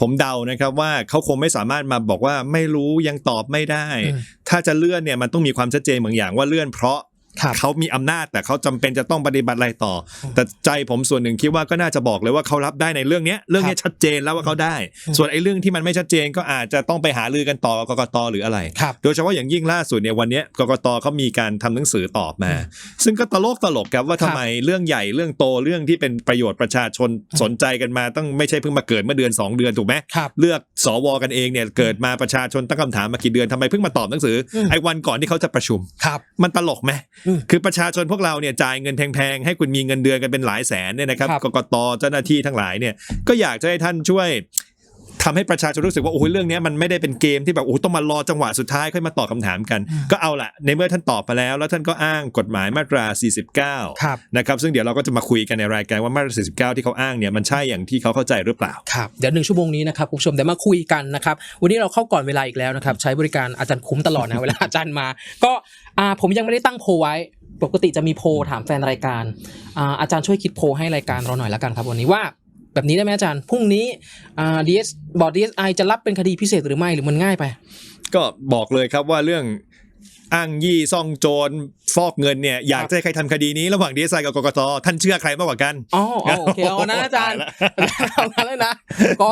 ผมเดานะครับว่าเขาคงไม่สามารถมาบอกว่าไม่รู้ยังตอบไม่ได้อืมถ้าจะเลื่อนเนี่ยมันต้องมีความชัดเจนบางอย่างว่าเลื่อนเพราะครับ เขามีอำนาจแต่เขาจำเป็นจะต้องปฏิบัติอะไรต่อ แต่ใจผมส่วนหนึ่งคิดว่าก็น่าจะบอกเลยว่าเขารับได้ในเรื่องเนี้ยเรื่องเนี้ยชัดเจนแล้วว่าเขาได้อืมส่วนไอ้เรื่องที่มันไม่ชัดเจนก็อาจจะต้องไปหารือกันต่อกับกกตหรืออะไรครับโดยเฉพาะอย่างยิ่งล่าสุดเนี่ยวันเนี้ยกกตเขามีการทำหนังสือตอบมา ซึ่งก็ตลกตลกครับว่าทำไมเรื่องใหญ่เรื่องโตเรื่องที่เป็นประโยชน์ประชาชนสนใจกันมาต้องไม่ใช่เพิ่งมาเกิดเมื่อเดือน 2 เดือนถูกไหมครับเลือกสวกันเองเนี่ยเกิดมาประชาชนตั้งคำถามมากี่เดือนทำไมเพิ่งมาตอบหนังสืออมไอ้วันก่อนที่เขาจะประชุมครับมันตลกไหมอืมคือประชาชนพวกเราเนี่ยจ่ายเงินแพงๆ ให้คุณมีเงินเดือนกันเป็นหลายแสนเนี่ยนะครับครับกกตเจ้าหน้าที่ทั้งหลายเนี่ยก็อยากจะให้ท่านช่วย ทำให้ประชาชนรู้สึกว่าโอ้ยเรื่องเนี้ยมันไม่ได้เป็นเกมที่แบบโอ้ยต้องมารอจังหวะสุดท้ายค่อยมาตอบคำถามกัน ก็เอาละในเมื่อท่านตอบมาแล้ว แล้วท่านก็อ้างกฎหมายมาตรา 49ครับนะครับซึ่งเดี๋ยวเราก็จะมาคุยกันในรายการว่ามาตรา49 ที่เขาอ้างเนี่ยมันใช่อย่างที่เขาเข้าใจหรือเปล่าครับเดี๋ยวหนึ่งชั่วโมงนี้นะครับคุณผู้ชมเดี๋ยวมาคุยกันนะครับวันนี้เราเข้าก่อนเวลาอีกแล้วนะครับใช้บริการอาจารย์คุ้มตลอดนะเวลาอาจารย์มา ก็อ่าผมยังไม่ได้ตั้งโพลไว้ปกติจะมีโพลถามแฟนรายการอ่าอาจารย์ช่วยคิดโพลให้รายการเราหน่อยละกันครับวันนี้ว่า แบบนี้ได้ไหมอาจารย์พรุ่งนี้ดีเอสบอร์ดดีเอสไอจะรับเป็นคดีพิเศษหรือไม่หรือมันง่ายไป ก็บอกเลยครับว่าเรื่องอ้างยี่ซ่องโจรฟอกเงินเนี่ยอยากจะให้ใครทำคดีนี้ระหว่างดีเอสไอกับกกตท่านเชื่อใครมากกว่ากันอ๋ออ๋อโอเคเอานะอาจารย์เอางั้นเลยนะก็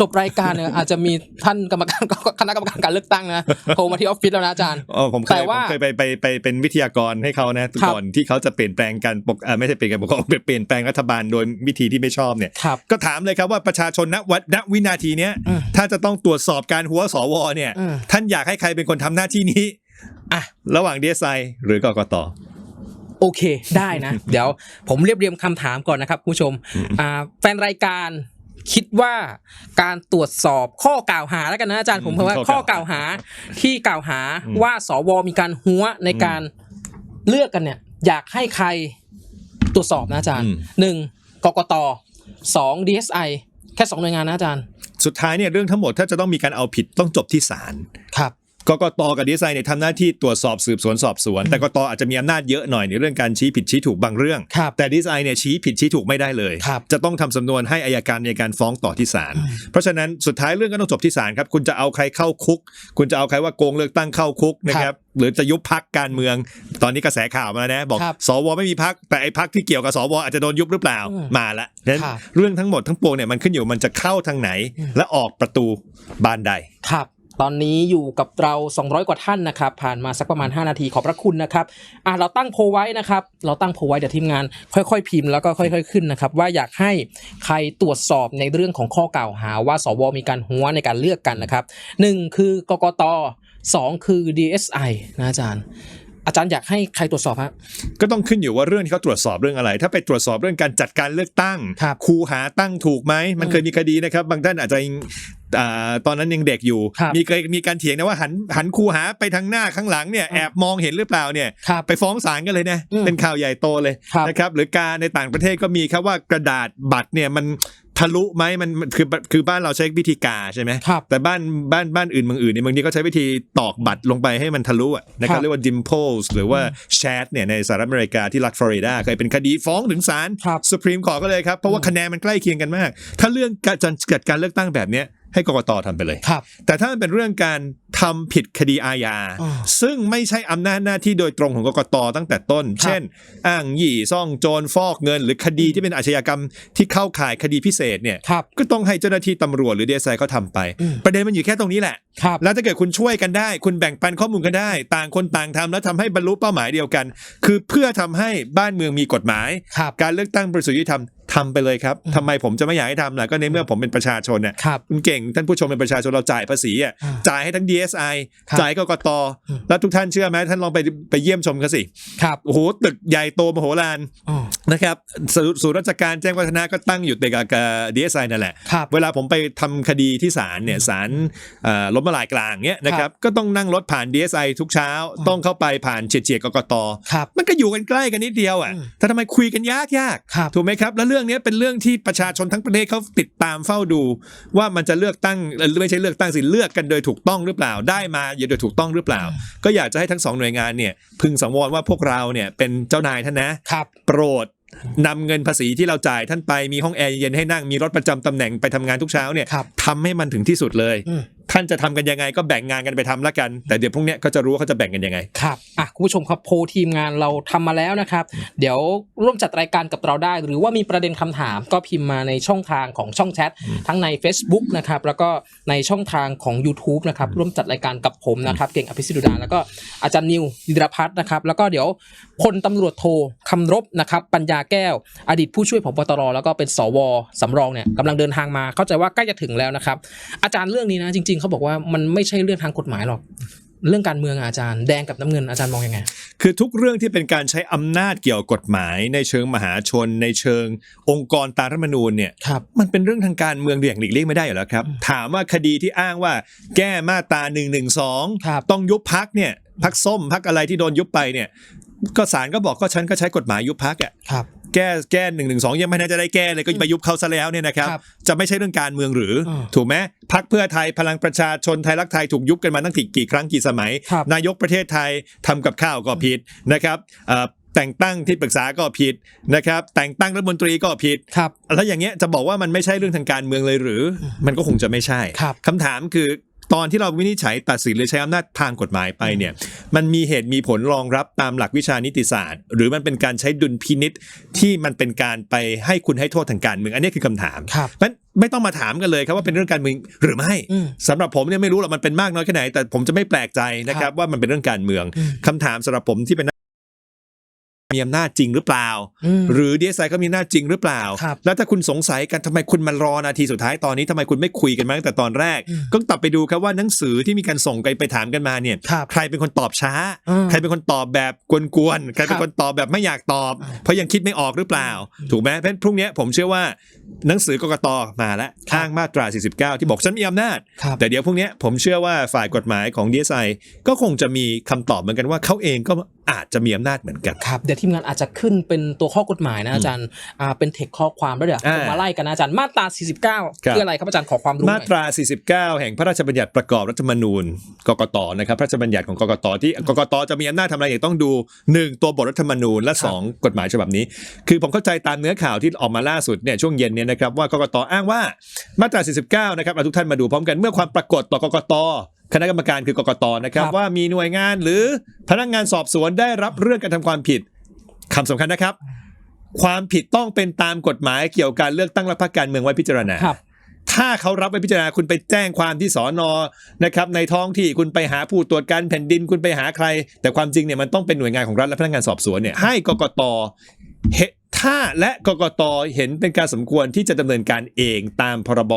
จบรายการเนี่ยอาจจะมีท่านกรรมการคณะกรรมการการเลือกตั้งนะโทรมาที่ออฟฟิศแล้วนะอาจารย์เออผมเคแต่ยผว่ามเคยไปไปไปเป็นวิทยากรให้เขานะครับก่อนที่เขาจะเปลี่ยนแปลงการปกเอ่อไม่ใช่เปลี่ยนการปกครองเปลี่ยนแปลงรัฐบาลโดยวิธีที่ไม่ชอบเนี่ยครับก็ถามเลยครับว่าประชาชนณวัดณวินาทีเนี้ยอืมถ้าจะต้องตรวจสอบการหัวสวเนี่ยอืมท่านอยากให้ใครเป็นคนทำหน้าที่นี้ อะระหว่างดีเอสไอหรือกกตโอเคได้นะ เดี๋ยวผมเรียบเรียงคำถามก่อนนะครับคุณผู้ชมอ่าแฟนรายการคิดว่าการตรวจสอบข้อกล่าวหาแล้วกันนะอาจารย์ผมเพราะว่าข้ข้ออกกล่าล่าววหาหาที่กล่าวหาอืมว่าสวมีการหัวในการเลือกกันเนี่ย อยากให้ใครตรวจสอบนะอาจารย์อืมหนึ่งกกตสอง DSI แค่สองหน่วยงานนะอาจารย์ สุดท้ายเนี่ยเรื่องทั้งหมดถ้าจะต้องมีการเอาผิดต้องจบที่ศาลครับ กกตกับดีไซน์เนี่ยทำหน้าที่ตรวจสอบสืบสวนสอบสวน แต่กกตอาจจะมีอำนาจเยอะหน่อยในเรื่องการชี้ผิดชี้ถูกบางเรื่องครับแต่ดีไซน์เนี่ยชี้ผิดชี้ถูกไม่ได้เลยครับจะต้องทำสำนวนให้อายการในการฟ้องต่อที่ศาลเพราะฉะนั้นสุดท้ายเรื่องก็ต้องจบที่ศาลครับคุณจะเอาใครเข้าคุก คุณจะเอาใครว่าโกงเลือกตั้งเข้าคุกนะครับหรือจะยุบพักการเมือง ตอนนี้กระแสข่าวมาแล้วนะ บอกครับสวไม่มีพักแต่ไอ้พักที่เกี่ยวกับสวอาจจะโดนยุบหรือเปล่าอืมมาละฉะนั้นครับเรื่องทั้งหมดทั้งปวงเนี่ยมันขึ้นอยู่มันจะเข้าทางไหนอืมและออกประตูบานใดครับ ตอนนี้อยู่กับเรา 200 กว่าท่านนะครับ ผ่านมาสักประมาณ 5 นาทีขอบพระคุณนะครับอะเราตั้งโพลไว้นะครับ เราตั้งโพลไว้เดี๋ยวทีมงานค่อยๆ พิมพ์แล้วก็ค่อย ๆ ขึ้นนะครับ ว่าอยากให้ใครตรวจสอบในเรื่องของข้อกล่าวหาว่าสวมีการหัวในการเลือกกันนะครับหนึ่งคือกกตสองคือ DSI นะอาจารย์ อาจารย์อยากให้ใครตรวจสอบฮะก็ต้องขึ้นอยู่ว่าเรื่องที่เขาตรวจสอบเรื่องอะไร ถ้าไปตรวจสอบเรื่องการจัดการเลือกตั้งครับครูหาตั้งถูกไหมมันอืมเคยมีคดีนะครับ บางท่านอาจจะยังอ่าตอนนั้นยังเด็กอยู่ครับมีเคยมีการเถียงนะว่าหันหันครูหาไปทางหน้าข้างหลังเนี่ยแอบมองเห็นหรือเปล่าเนี่ยครับไปฟ้องศาลกันเลยนะอืมเป็นข่าวใหญ่โตเลยครับนะครับหรือการในต่างประเทศก็มีครับว่ากระดาษบัตรเนี่ยมัน ทะลุไหมมันมันคือคือบ้านเราใช้วิธีกาใช่ไหมครับแต่บ้านบ้านบ้านอื่นเมืองอื่นเนี่ยบางทีก็ใช้วิธีตอกบัตรลงไปให้มันทะลุอะนะคครัรับบเรียกว่า dimples หรือว่า chat เนี่ยในสหรัฐอเมริกาที่รัฐฟลอริดาเคยเป็นคดีฟ้องถึงศาลครับสุพรีมคอร์ก็เลยครับ เพราะว่าคะแนนมันใกล้เคียงกันมาก ถ้าเรื่องการจัดการเลือกตั้งแบบเนี้ยให้กกตทำไปเลยครับแต่ถ้ามันเป็นเรื่องการ ทำผิดคดีอาญาอ่าซึ่งไม่ใช่อำนาจหน้าที่โดยตรงของกกตตั้งแต่ต้นครับเช่น อ้างยี่ซ่องโจรฟอกเงิน หรือคดีที่เป็นอาชญากรรมที่เข้าข่ายคดีพิเศษเนี่ยครับก็ต้องให้เจ้าหน้าที่ตำรวจหรือดีเอสไอเขาทำไปอืมประเด็นมันอยู่แค่ตรงนี้แหละครับแล้วถ้าเกิดคุณช่วยกันได้ คุณแบ่งปันข้อมูลกันได้ ต่างคนต่างทำแล้วทำให้บรรลุเป้าหมายเดียวกัน คือเพื่อทำให้บ้านเมืองมีกฎหมายครับการเลือกตั้งบริสุทธิ์ยุติธรรม ทำไปเลยครับทำไมผมจะไม่อยากให้ทำล่ะก็ในเมื่อผมเป็นประชาชนเนี่ยครับคุณเก่งท่านผู้ชมเป็นประชาชนเราจ่ายภาษีอะอ่าจ่ายให้ทั้ง DSI ครับจ่ายให้กกตอืมแล้วทุกท่านเชื่อไหมท่านลองไปไปเยี่ยมชมกันสิครับโอ้โหตึกใหญ่โตมโหฬารอ๋อนะครับศูนย์ศูนย์ราชการแจ้งวัฒนะก็ตั้งอยู่ติดกับดีเอสไอนั่นแหละครับเวลาผมไปทำคดีที่ศาลเนี่ยศาลเอ่อล้มละลายกลางเนี่ยนะครับก็ต้องนั่งรถผ่าน DSI ทุกเช้า ต้องเข้าไปผ่านเฉียดเฉียดๆกกตครับมันก็อยู่กันใกล้กันนิดเดียวอะอืมแต่ทำไมคุยกันยากยากๆครับถูกไหมครับ แล้วเรื่องนี้เป็นเรื่องที่ประชาชนทั้งประเทศเขาติดตามเฝ้าดู ว่ามันจะเลือกตั้งเอ่อไม่ใช่เลือกตั้งสิเลือกกันโดยถูกต้องหรือเปล่าได้มาโดยถูกต้องหรือเปล่า ก็อยากจะให้ทั้งสองหน่วยงานเนี่ยพึงสังวรว่าพวกเราเนี่ยเป็นเจ้านายท่านนะครับโปรด นำเงินภาษีที่เราจ่ายท่านไปมีห้องแอร์เย็นให้นั่งมีรถประจำตำแหน่งไปทำงานทุกเช้าเนี่ยครับทำให้มันถึงที่สุดเลยอืม ท่านจะทำกันยังไงก็แบ่งงานกันไปทำละกัน แต่เดี๋ยวพรุ่งเนี้ยก็จะรู้ว่าเขาจะแบ่งกันยังไงครับอะคุณผู้ชมครับโพลทีมงานเราทำมาแล้วนะครับ เดี๋ยวร่วมจัดรายการกับเราได้ หรือว่ามีประเด็นคำถามก็พิมพ์มาในช่องทางของช่องแชททั้งใน Facebook นะครับแล้วก็ในช่องทางของ YouTube นะครับร่วมจัดรายการกับผมนะครับเก่งอภิสิทธิ์ดุดาแล้วก็อาจารย์นิวดิรพัฒน์นะครับแล้วก็เดี๋ยวพลตำรวจโทคำรบนะครับปัญญาแก้ว อดีตผู้ช่วยผบตรแล้วก็เป็นสวสำรองเนี่ยกำลังเดินทางมาเข้าใจว่าใกล้จะถึงแล้วนะครับอาจารย์เรื่องนี้นะจริงๆเขาบอกว่ามันไม่ใช่เรื่องทางกฎหมายหรอก เรื่องการเมืองอะอาจารย์แดงกับน้ำเงินอาจารย์มองยังไง คือทุกเรื่องที่เป็นการใช้อำนาจเกี่ยวกับกฎหมาย ในเชิงมหาชน ในเชิงองค์กรตามรัฐธรรมนูญเนี่ยครับมันเป็นเรื่องทางการเมืองอย่างหลีกเลี่ยงไม่ได้อยู่แล้วครับ ถามว่าคดีที่อ้างว่า แก้มาตรา1นึครับต้องยุบพักเนี่ยพักส้มพักอะไรที่โดนยุบไปเนี่ยก็ศาลก็บอกก็ฉันก็ใช้กฎหมายยุบพักอะครับ แก้แก้หนึ่งหนึ่งสองยังไม่น่าจะได้แก้เลยก็ไปยุบเขาซะแล้วเนี่ยนะครับครับจะไม่ใช่เรื่องการเมืองหรืออมถูกไหมพักเพื่อไทยพลังประชาชนไทยรักไทยถูกยุบกันมาตั้งกี่กี่ครั้งกี่สมัยครับนายกประเทศไทยทำกับข้าวก็ผิดนะครับเอ่อแต่งตั้งที่ปรึกษาก็ผิดนะครับ แต่งตั้งรัฐมนตรีก็ผิดครับแล้วอย่างเงี้ยจะบอกว่ามันไม่ใช่เรื่องทางการเมืองเลยหรือ มันก็คงจะไม่ใช่ครับคำถามคือ ตอนที่เราวินิจฉัยตัดสินหรือใช้อำนาจทางกฎหมายไปเนี่ยมันมีเหตุมีผลรองรับตามหลักวิชานิติศาสตร์ หรือมันเป็นการใช้ดุลพินิษที่มันเป็นการไปให้คุณให้โทษทางการเมืองอันนี้คือคำถามครับมันไม่ต้องมาถามกันเลยครับว่าเป็นเรื่องการเมืองหรือไม่อืมสำหรับผมเนี่ยไม่รู้หรอกมันเป็นมากน้อยแค่ไหนแต่ผมจะไม่แปลกใจนะคครัรับบว่ามันเป็นเรื่องการเมืองอืมคำถามสำหรับผมที่เป็น มีอำนาจจริงหรือเปล่าอืมหรือดีเอสไอเขามีหน้าจริงหรือเปล่าครับแล้วถ้าคุณสงสัยกันทำไมคุณมารอนาทีสุดท้ายตอนนี้ทำไมคุณไม่คุยกันมาตั้งแต่ตอนแรกอืมก็กลับไปดูครับว่าหนังสือที่มีการส่งไปไปถามกันมาเนี่ยครับใครเป็นคนตอบช้าอืมใครเป็นคนตอบแบบกวนๆใครเป็ครันบคนตอบแบบไม่อยากตอบอ่าเพราะยังคิดไม่ออกหรือเปล่า ถูกไหมเพราะฉะนั้นพรุ่งนี้ผมเชื่อว่า หนังสือกกตมาแล้วครับอ้างมาตรา 49 ที่บอกฉันมีอำนาจครับแต่เดี๋ยวพรุ่งนี้ผมเชื่อว่าฝ่ายกฎหมายของ DSI ก็คงจะมีคำตอบเหมือนกันว่าเขาเองก็อาจจะมีอำนาจเหมือนกันครับเดี๋ยวทีมงานอาจจะขึ้นเป็นตัวข้อกฎหมายนะอาจารย์อ่าเป็นเทคข้อความแล้วเดี๋ยวอ่าผมมาไล่กันนะอาจารย์มาตรา 49ครับคืออะไรครับอาจารย์ขอความรู้หน่มาอยตรา 49 แห่งพระราชบัญญัติประกอบรัฐธรรมนูญกกตนะครับพระราชบัญญัติของกกตที่กกตจะมีอำนาจทำอะไรอย่างต้องดู 1 ตัวบทรัฐธรรมนูญและ 2 กฎหมายฉบับนี้ คือผมเข้าใจตามเนื้อข่าวที่ออกมาล่าสุดเนี่ยช่วงเย็นเนี่ยนะครับว่ากกตอ้างว่ามาตรา 49 นะครับเอาทุกท่านมาดูพร้อมกันเมื่อความปรากฏต่อกกตคณะกรรมการคือกกตนะครับครับว่ามีหน่วยงานหรือพนักงานสอบสวนได้รับเรื่องการทำความผิดคำสำคัญนะครับ ความผิดต้องเป็นตามกฎหมายเกี่ยวกับการเลือกตั้งและพรรคการเมืองไว้พิจารณาครับถ้าเขารับไปพิจารณาคุณไปแจ้งความที่สอนอนะครับ ในท้องที่คุณไปหาผู้ตรวจการแผ่นดินคุณไปหาใคร แต่ความจริงเนี่ยมันต้องเป็นหน่วยงานของรัฐและพนักงานสอบสวนเนี่ยให้กกตเห็น ถ้าและกกตเห็นเป็นการสมควรที่จะดำเนินการเองตามพรบ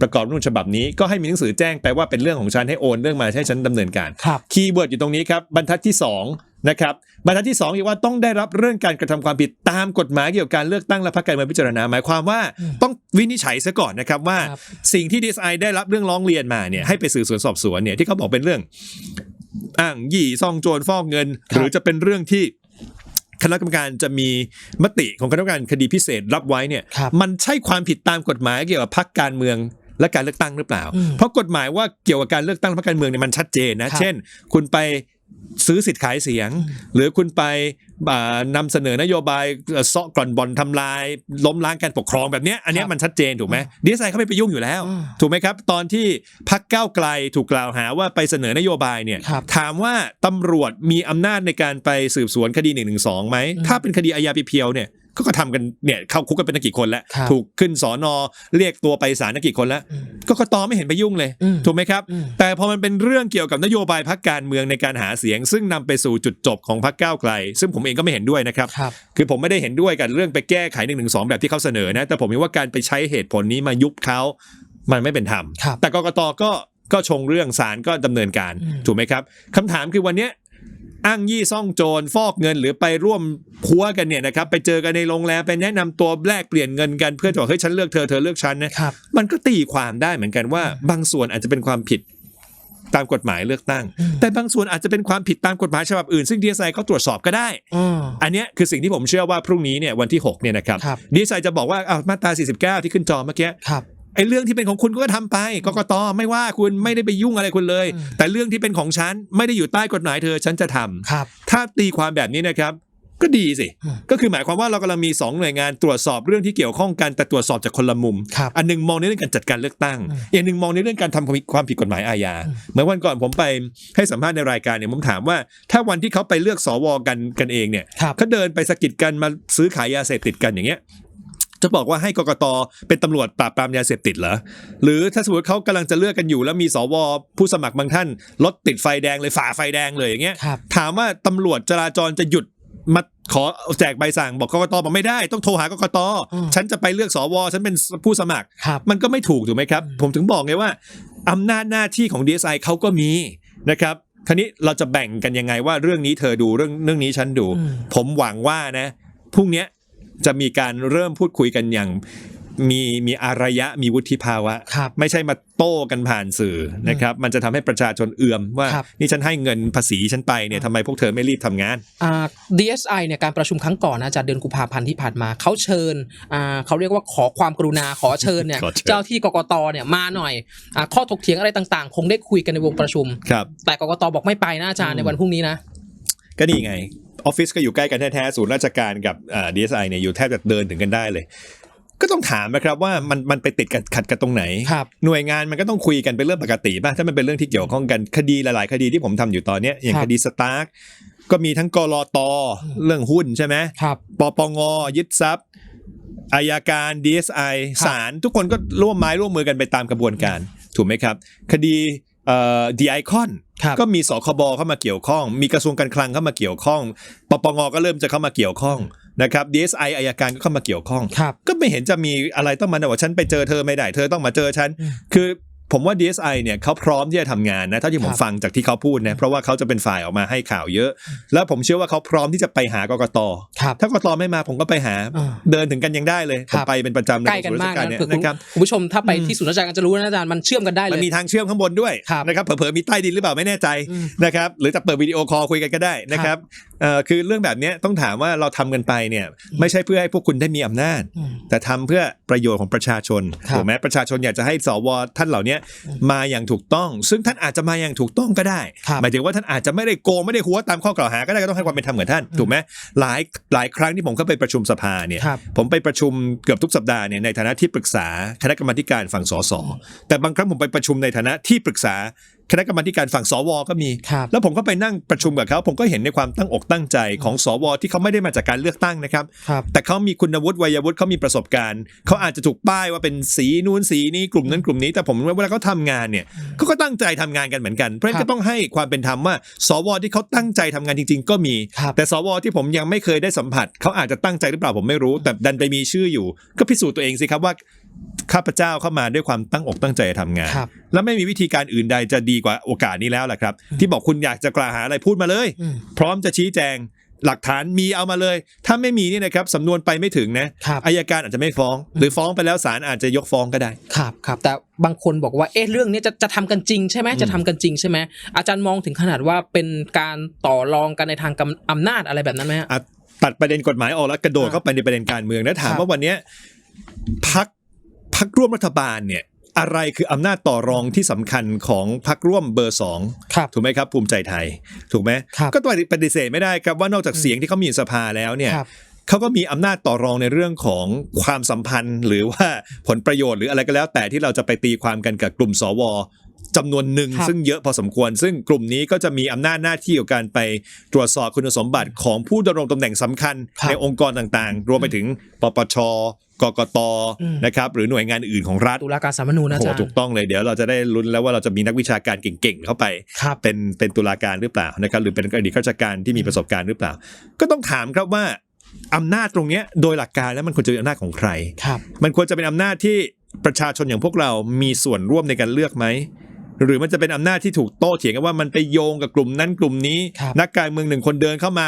ประกอบรัฐธรรมนูญฉบับนี้ ก็ให้มีหนังสือแจ้งไปว่าเป็นเรื่องของฉันให้โอนเรื่องมาให้ฉันดำเนินการครับคีย์เวิร์ดอยู่ตรงนี้ครับบรรทัดที่ 2 นะครับบรรทัดที่2อีกว่าต้องได้รับเรื่องการกระทำความผิดตามกฎหมายเกี่ยวกับการเลือกตั้งและพรรคการเมืองพิจารณาหมายความว่าอืมต้องวินิจฉัยซะก่อนนะครับว่าครับสิ่งที่ดีไอได้รับเรื่องร้องเรียนมาเนี่ยให้ไปสืบสวนสอบสวนเนี่ยที่เขาบอกเป็นเรื่องอ้างยี่ซ่องโจรฟอกเงินครับหรือจะเป็นเรื่องที่ คณะกรรมการจะมีมติของคณะกรรมการคดีพิเศษรับไว้เนี่ยครับมันใช่ความผิดตามกฎหมายเกี่ยวกับพรรคการเมืองและการเลือกตั้งหรือเปล่าอืมเพราะกฎหมายว่าเกี่ยวกับการเลือกตั้งและพรรคการเมืองเนี่ยมันชัดเจนนะครับเช่น คุณไป ซื้อสิทธิ์ขายเสียง หรือคุณไปอ่านำเสนอนโยบายเอ่อเซาะกร่อนบ่อนทำลาย ล้มล้างการปกครองแบบเนี้ยอันเนี้ยครับมันชัดเจนถูกไหมดีเอสไอเขาไม่ไปยุ่งอยู่แล้วอืมถูกไหมครับ ตอนที่พักก้าวไกลถูกกล่าวหาว่าไปเสนอนโยบายเนี่ยครับถามว่าตำรวจมีอำนาจในการไปสืบสวนคดี1นึไหมอืมถ้าเป็นคดีอาญาเพียวๆเนี่ย ก็ก็ทำกันเนี่ยเข้าคุกกันเป็นตั้งกี่คนแล้วครับถูกขึ้นสอนอเรียกตัวไปศาลตั้งกี่คนแล้วอืมกกตไม่เห็นไปยุ่งเลยอืมถูกไหมครับอืมแต่พอมันเป็นเรื่องเกี่ยวกับนโยบายพักการเมืองในการหาเสียง ซึ่งนำไปสู่จุดจบของพักก้าวไกล ซึ่งผมเองก็ไม่เห็นด้วยนะครับครับ คือผมไม่ได้เห็นด้วยกับเรื่องไปแก้ไขหนึ่งหนึ่งสองแบบที่เขาเสนอนะ แต่ผมเห็นว่าการไปใช้เหตุผลนี้มายุบเขามันไม่เป็นธรรมครับแต่กกตก็ก็ชงเรื่องศาลก็ดำเนินการอืมถูกไหมครับคำถามคือวันเนี้ย อ้างยี่ซ่องโจรฟอกเงินหรือไปร่วมพัวกันเนี่ยนะครับไปเจอกันในโรงแรมไปแนะนำตัวแลกเปลี่ยนเงินกันเพื่อจะบอกเฮ้ยฉันเลือกเธอเธอเลือกฉันนะครับมันก็ตีความได้เหมือนกันว่า บางส่วนอาจจะเป็นความผิดตามกฎหมายเลือกตั้งอืมแต่บางส่วนอาจจะเป็นความผิดตามกฎหมายฉบับอื่น ซึ่งดีเอสไอเขาตรวจสอบก็ได้อืมอันเนี้ยคือสิ่งที่ผมเชื่อว่าพรุ่งนี้เนี่ยวันที่ 6 เนี่ยนะครับครับดีเอสไอจะบอกว่าอ้าวมาตรา 49 ที่ขึ้นจอเมื่อกี้ครับ ไอ้เรื่องที่เป็นของคุณก็ทำไปกกตไม่ว่าคุณไม่ได้ไปยุ่งอะไรคุณเลยอืมแต่เรื่องที่เป็นของฉันไม่ได้อยู่ใต้กฎหมายเธอฉันจะทำครับ ถ้าตีความแบบนี้นะครับก็ดีสิอืมก็คือหมายความว่าเรากำลังมีสองหน่วยงานตรวจสอบเรื่องที่เกี่ยวข้องกันแต่ตรวจสอบจากคนละมุมครับอันหนึงมองในเรื่องการจัดการเลือกตั้งอืมอีกอันหนึ่งมองในเรื่องการทำความผิดกฎหมายอาญาอืมเหมือนวันก่อนผมไปให้สัมภาษณ์ในรายการเนี่ยผมถามว่า ถ้าวันที่เขาไปเลือกสวกันกันเองเนี่ยครับเขาเดินไปสะกิดกันมาซื้อขายยาเสพติดกันอย่างเงี้ย จะบอกว่าให้กกตเป็นตำรวจปราบปรามยาเสพติดเหรอหรือถ้าสมมติเขากำลังจะเลือกกันอยู่ แล้วมีสวผู้สมัครบางท่านรถติดไฟแดงเลยฝ่าไฟแดงเลยอย่างเงี้ยครับถามว่าตำรวจจราจรจะหยุดมาขอแจกใบสั่งบอกกกตบอกไม่ได้ต้องโทรหากกตอืมฉันจะไปเลือกสวฉันเป็นผู้สมัครครับมันก็ไม่ถูกถูกไหมครับ ผมถึงบอกไงว่าอำนาจหน้าที่ของ DSI เขาก็มีนะครับคราวนี้เราจะแบ่งกันยังไงว่าเรื่องนี้เธอดูเรื่องเรื่องนี้ฉันดูอืมผมหวังว่านะพรุ่งเนี้ย จะมีการเริ่มพูดคุยกันอย่างมีมีอารยะมีวุฒิภาวะครับไม่ใช่มาโต้กันผ่านสื่อนะครับ มันจะทำให้ประชาชนเอื่อมว่าครับนี่ฉันให้เงินภาษีฉันไปเนี่ยทำไมพวกเธอไม่รีบทำงานอ่า DSI เนี่ยการประชุมครั้งก่อนนะจากเดือนกุมภาพันธ์ที่ผ่านมาเขาเชิญอ่าเขาเรียกว่าขอความกรุณาขอเชิญเนี่ยขอเชิญเจ้าที่กกตเนี่ยมาหน่อยอ่าข้อถกเถียงอะไรต่างๆ คงได้คุยกันในวงประชุมครับแต่กกตบอกไม่ไปนะอาจารย์ในวันพรุ่งนี้นะก็นี่ไง ออฟฟิศก็อยู่ใกล้กันแท้ๆศูนย์ราชการกับอ่า DSI เนี่ยอยู่แทบจะเดินถึงกันได้เลย ก็ต้องถามนะครับว่ามันมันไปติดกันขัดกันตรงไหนครับหน่วยงานมันก็ต้องคุยกันเป็นเรื่องปกติป่ะถ้ามันเป็นเรื่องที่เกี่ยวข้องกันคดีหลายๆ คดีที่ผมทำอยู่ตอนเนี้ยอย่างครับคดีสตาร์กก็มีทั้งกรอตเรื่องหุ้นใช่ไหมครับปปงยึดทรัพย์อายการ DSI ครับศาลทุกคนก็ร่วมไม้ร่วมมือกันไปตามกระบวนการ ถูกไหมครับ คดีเอ่อดีไอคอนครับ ก็มีสคบเข้ามาเกี่ยวข้อง มีกระทรวงการคลังเข้ามาเกี่ยวข้องปปงก็เริ่มจะเข้ามาเกี่ยวข้องนะครับ DSI อายการก็เข้ามาเกี่ยวข้องครับก็ไม่เห็นจะมีอะไรต้องมาว่าฉันไปเจอเธอไม่ได้ เธอต้องมาเจอฉันอืมคือ ผมว่า DSI เนี่ยเขาพร้อมที่จะทำงานนะเท่าที่ผมครับฟังจากที่เขาพูดนะเพราะว่าเขาจะเป็นฝ่ายออกมาให้ข่าวเยอะ แล้วผมเชื่อว่าเขาพร้อมที่จะไปหากกตครับถ้ากกตไม่มาผมก็ไปหาอ่าเดินถึงกันยังได้เลยคผรัมบไปเป็นประจำในใกล้กันศูนย์มากรชรนะเนี่ยเผื่อคุณนะครับคุณผู้ชมถ้าไปที่ศูนย์ราชการจะรู้นะอาจารย์มันเชื่อมกันได้เลมันยมีทางเชื่อมข้างบนด้วยครับนะครับเผลอๆมีใต้ดินหรือเปล่าไม่แน่ใจอืมนะครับหรือจะเปิดวิดีโอคอลคุยกันก็ได้นะครับเอ่อคือเรื่องแบบเนี้ยต้องถามว่าเราทำกันไปเนี่ยไม่ใช่เพื่อให้พวกคุณได้มีอำนาจอืมแต่ทำเพื่อประโยชน์ของประชาชนครับถูกไหมประชาชนอยากจะให้สวท่านเหล่านี้มาอย่างถูกต้อง ซึ่งท่านอาจจะมาอย่างถูกต้องก็ได้ครับหมายถึงว่าท่านอาจจะไม่ได้โกงไม่ได้หัวตามข้อกล่าวหาก็ได้ก็ต้องให้ความเป็นธรรมกับท่านถูกไหมหลายหลายครั้งที่ผมเข้าไปประชุมสภาเนี่ยครับผมไปประชุมเกือบทุกสัปดาห์เนี่ยในฐานะที่ปรึกษาคณะกรรมาธิการฝั่งสสแต่บางครั้งผมไปประชุมในฐานะที่ปรึกษาคณะกรรมาธิการฝั่งสวก็มีครับแล้วผมก็ไปนั่งประชุมกับเขาผมก็เห็นในความตั้งอกตั้งใจของสวที่เขาไม่ได้มาจากการเลือกตั้งนะครับครับ แต่เขามีคุณวุฒิวัยวุฒิเขามีประสบการณ์เขาอาจจะถูกป้ายว่าเป็นสีนู้นสีนี้กลุ่มนั้นกลุ่มนี้ แต่ผมว่าเวลาเขาทำงานเนี่ยเขาก็ตั้งใจทำงานกันเหมือนกัน เพราะฉะนั้นครับก็ต้องให้ความเป็นธรรมว่า สวที่เขาตั้งใจทำงานจริง ๆ ก็มีครับแต่สวที่ผมยังไม่เคยได้สัมผัสเขาอาจจะตั้งใจหรือเปล่าผมไม่รู้ แต่ดันไปมีชื่ออยู่ ก็พิสูจน์ตัวเองสิครับว่า ข้าพเจ้าเข้ามาด้วยความตั้งอกตั้งใจจะทำงานครับแล้วไม่มีวิธีการอื่นใดจะดีกว่าโอกาสนี้แล้วล่ะครับ ที่บอกคุณอยากจะกล่าวหาอะไรพูดมาเลยอืมพร้อมจะชี้แจงหลักฐานมีเอามาเลย ถ้าไม่มีเนี่ยนะครับสำนวนไปไม่ถึงนะครับอายการอาจจะไม่ฟ้อง หรือฟ้องไปแล้วศาลอาจจะยกฟ้องก็ได้ ครับครับ แต่บางคนบอกว่าเอ๊ะเรื่องนี้จะจะทำกันจริงใช่ไหมจะทำกันจริงใช่ไหมอาจารย์มองถึงขนาดว่าเป็นการต่อรองกันในทางกำอำนาจอะไรแบบนั้นไหมฮะอะตัดประเด็นกฎหมายออกแล้วกระโดดอ่าเข้าไปในประเด็นการเมืองแล้วถามครับว่าวันเนี้ยพัก พักร่วมรัฐบาลเนี่ยอะไรคืออำนาจต่อรองที่สำคัญของพักร่วมเบอร์สองครับถูกไหมครับ ภูมิใจไทย ถูกไหมครับก็ปฏิเสธไม่ได้ครับว่านอกจากเสียงที่เขามีอยู่สภาแล้วเนี่ยครับเขาก็มีอำนาจต่อรองในเรื่องของความสัมพันธ์ หรือว่าผลประโยชน์หรืออะไรก็แล้ว แต่ที่เราจะไปตีความกันกับกลุ่มสว จำนวนหนึ่งครับซึ่งเยอะพอสมควร ซึ่งกลุ่มนี้ก็จะมีอำนาจหน้าที่กับการไปตรวจสอบคุณสมบัติของผู้ดำรงตำแหน่งสำคัญครับในองค์กรต่างๆ รวมไปถึงปปชกกตอืมนะครับหรือหน่วยงานอื่นของรัฐตุลาการสาลรฐธรรมนูญนะโอ้อาโหจารย์ถูกต้องเลยเดี๋ยวเราจะได้ลุ้นแล้วว่าเราจะมีนักวิชาการเก่งๆเข้าไปครับเป็นเป็นตุลาการหรือเปล่านะครับหรือเป็นอดีตข้าราชการที่มีประสบการณ์หรือเปล่า ก็ต้องถามครับว่าอำนาจตรงเนี้ยโดยหลักการแล้วมันควรจะเป็นอำนาจของใครครับมันควรจะเป็นอำนาจที่ประชาชนอย่างพวกเรามีส่วนร่วมในการเลือกไหม หรือมันจะเป็นอำนาจที่ถูกโต้เถียงกันว่ามันไปโยงกับกลุ่มนั้นกลุ่มนี้ ครับนักการเมืองหนึ่งคนเดินเข้ามา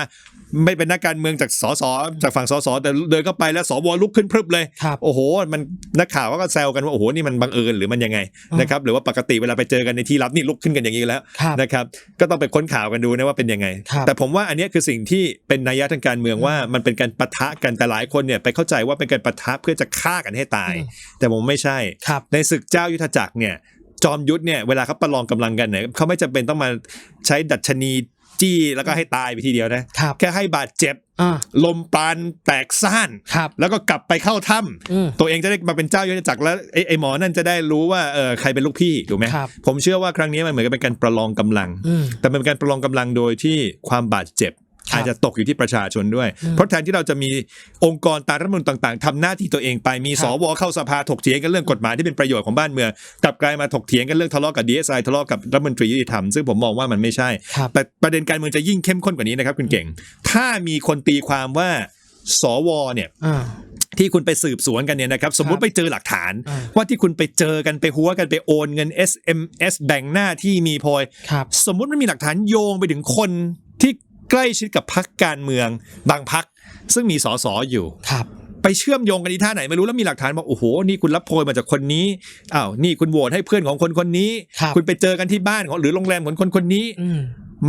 ไม่เป็นนักการเมืองจากสสจากฝั่งสสแต่เดินเข้าไปแล้วสวลุกขึ้นพรึบเลย ครับโอ้โห มันนักข่าวก็แซวกันว่าโอ้โหนี่มันบังเอิญหรือมันยังไงอืมนะครับหรือว่าปกติเวลาไปเจอกันในที่ลับนี่ลุกขึ้นกันอย่างนี้แล้ว ครับ นะครับก็ต้องไปค้นข่าวกันดูนะว่าเป็นยังไง ครับแต่ผมว่าอันเนี้ยคือสิ่งที่เป็นนัยยะทางการเมืองว่ามันเป็นการปะทะกันแต่หลายคนเนี่ยไปเข้าใจว่าเป็นการปะทะเพื่อจะฆ่ากันให้ตาย อืม แต่ผมไม่ใช่ ครับ ในศึกเจ้ายุทธจักรเนี่ย จอมยุทธเนี่ยเวลาเขาประลองกำลังกันเนี่ยเขาไม่จำเป็นต้องมาใช้ดัชนีจี้แล้วก็ให้ตายไปทีเดียวนะครับแค่ให้บาดเจ็บอ่าลมปานแตกซ่านครับแล้วก็กลับไปเข้าถ้อืมำตัวเองจะได้มาเป็นเจ้ายุทธจักรแล้วไอ้ไอ้หมอนั่นจะได้รู้ว่าเออใครเป็นลูกพี่ถูกไหมครับผมเชื่อว่าครั้งนี้มันเหมือนกับเป็นการประลองกำลังอืมแต่มันเป็นการประลองกำลังโดยที่ความบาดเจ็บครับ อาจจะตกอยู่ที่ประชาชนด้วยอืมเพราะแทนที่เราจะมีองค์กรตามรัฐธรรมนูญต่าง ๆทำหน้าที่ตัวเองไปมีครับสวเข้าสภาถกเถียงกันเรื่องกฎหมายที่เป็นประโยชน์ของบ้านเมืองกลับกลายมาถกเถียงกันเรื่องทะเลาะกับดีเอสไอทะเลาะกับรัฐมนตรียุติธรรมซึ่งผมมองว่ามันไม่ใช่ครับแต่ประเด็นการเมืองจะยิ่งเข้มข้นกว่านี้นะครับคุณเก่ง ถ้ามีคนตีความว่าสวเนี่ยอ่าที่คุณไปสืบสวนกันเนี่ยนะครับ สมมุติไปเจอหลักฐานอ่าว่าที่คุณไปเจอกันไปหัวกันไปโอนเงิน SMS แบ่งหน้าที่มีพลอยครับสมมุติมันมีหลักฐานโยงไปถึงคนที่ ใกล้ชิดกับพักการเมือง บางพักซึ่งมีสสอยู่ครับไปเชื่อมโยงกันที่ท่าไหนไม่รู้แล้วมีหลักฐานบอกโอ้โหนี่คุณรับโพยมาจากคนนี้อ้าวนี่คุณโหวตให้เพื่อนของคนคนนี้ครับคุณไปเจอกันที่บ้านของหรือโรงแรมของคนคนนี้อืม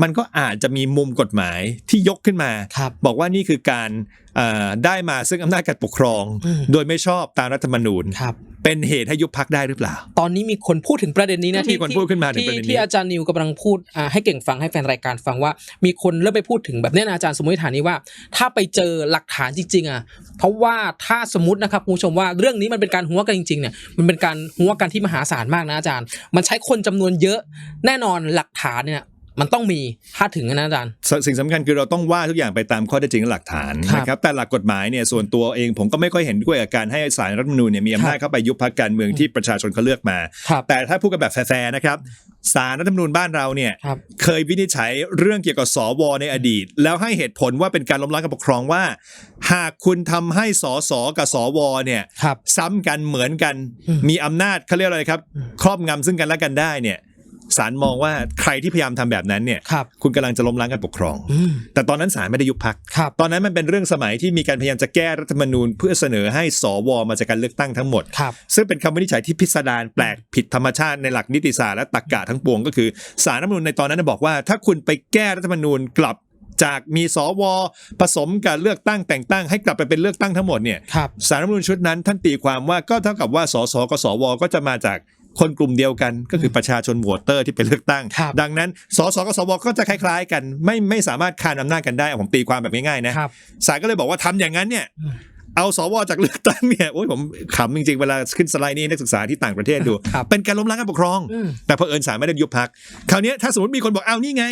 มันก็อาจจะมีมุมกฎหมายที่ยกขึ้นมาครับบอกว่านี่คือการเอ่อได้มาซึ่งอำนาจการปกครองอืมโดยไม่ชอบตามรัฐธรรมนูญครับ เป็นเหตุให้ยุบพักได้หรือเปล่า ตอนนี้มีคนพูดถึงประเด็นนี้นะก็มีคนพูดขึ้นมาถึงที่ประเด็นนี้ที่อาจารย์นิวกำลังพูดอ่าให้เก่งฟังให้แฟนรายการฟังว่า มีคนเริ่มไปพูดถึงแบบเนี้ยนะอาจารย์สมมติฐานนี้ว่า ถ้าไปเจอหลักฐานจริง ๆ อะ เพราะว่าถ้าสมมตินะครับคุณผู้ชมว่าเรื่องนี้มันเป็นการหัวกันจริงๆเนี่ยมันเป็นการหัวกันที่มหาศาลมากนะอาจารย์ มันใช้คนจำนวนเยอะแน่นอนหลักฐานเนี่ย มันต้องมีถ้าถึงนะอาจารย์สสิ่งสำคัญคือเราต้องว่าทุกอย่างไปตามข้อเท็จจริงและหลักฐานครับนะครับแต่หลักกฎหมายเนี่ยส่วนตัวเองผมก็ไม่ค่อยเห็นด้วยกับการให้ศาลรัฐธรรมนูญเนี่ยมีอำนาจเข้าไปยุบพักการเมืองที่ประชาชนเขาเลือกมาครับแต่ถ้าพูดกันแบบแฟร์ๆนะครับศาลรัฐธรรมนูญบ้านเราเนี่ยครับเคยวินิจฉัยเรื่องเกี่ยวกับสวในอดีต แล้วให้เหตุผลว่าเป็นการล้มล้างการปกครองว่า หากคุณทำให้สสกับสวเนี่ยครับซ้ำกันเหมือนกันอืมมีอำนาจเขาเรียกอะไรครับอืมครอบงำซึ่งกันและกันได้เนี่ย ศาลมองว่าใครที่พยายามทำแบบนั้นเนี่ยครับคุณกำลังจะล้มล้างการปกครองอืมแต่ตอนนั้นศาลไม่ได้ยุบพักครับตอนนั้นมันเป็นเรื่องสมัยที่มีการพยายามจะแก้รัฐธรรมนูญ เพื่อเสนอให้สวมาจากการเลือกตั้งทั้งหมดครับซึ่งเป็นคำวินิจฉัยที่พิสดารแปลกผิดธรรมชาติในหลักนิติศาสตร์และตรรกะทั้งปวงก็คือสารรัฐธรรมนูญในตอนนั้นบอกว่า ถ้าคุณไปแก้รัฐธรรมนูญกลับจากมีสวผสมกับเลือกตั้งแต่งตั้งให้กลับไปเป็นเลือกตั้งทั้งหมดเนี่ยครับสารรัฐธรรมนูญชุดนั้นท่านตีความว่าก็เท่ากับว่าสสกับสวก็จะมาจาก คนกลุ่มเดียวกันก็คือประชาชนโหวตเตอร์ที่เป็นเลือกตั้งครับดังนั้นสสกับสวก็จะคล้ายๆ กัน ไม่ไม่สามารถคานอำนาจกันได้ผมตีความแบบง่ายๆนะครับศาลก็เลยบอกว่าทำอย่างนั้นเนี่ยอืม เอาสวจากเลือกตั้งเนี่ยโอ้ยผมขำจริงๆ เวลาขึ้นสไลด์นี้นักศึกษาที่ต่างประเทศดูครับเป็นการล้มล้างการปกครองอืมแต่เผอิญศาลไม่ได้ยุบพักคราวเนี้ยถ้าสมมติมีคนบอกเอานี่ไง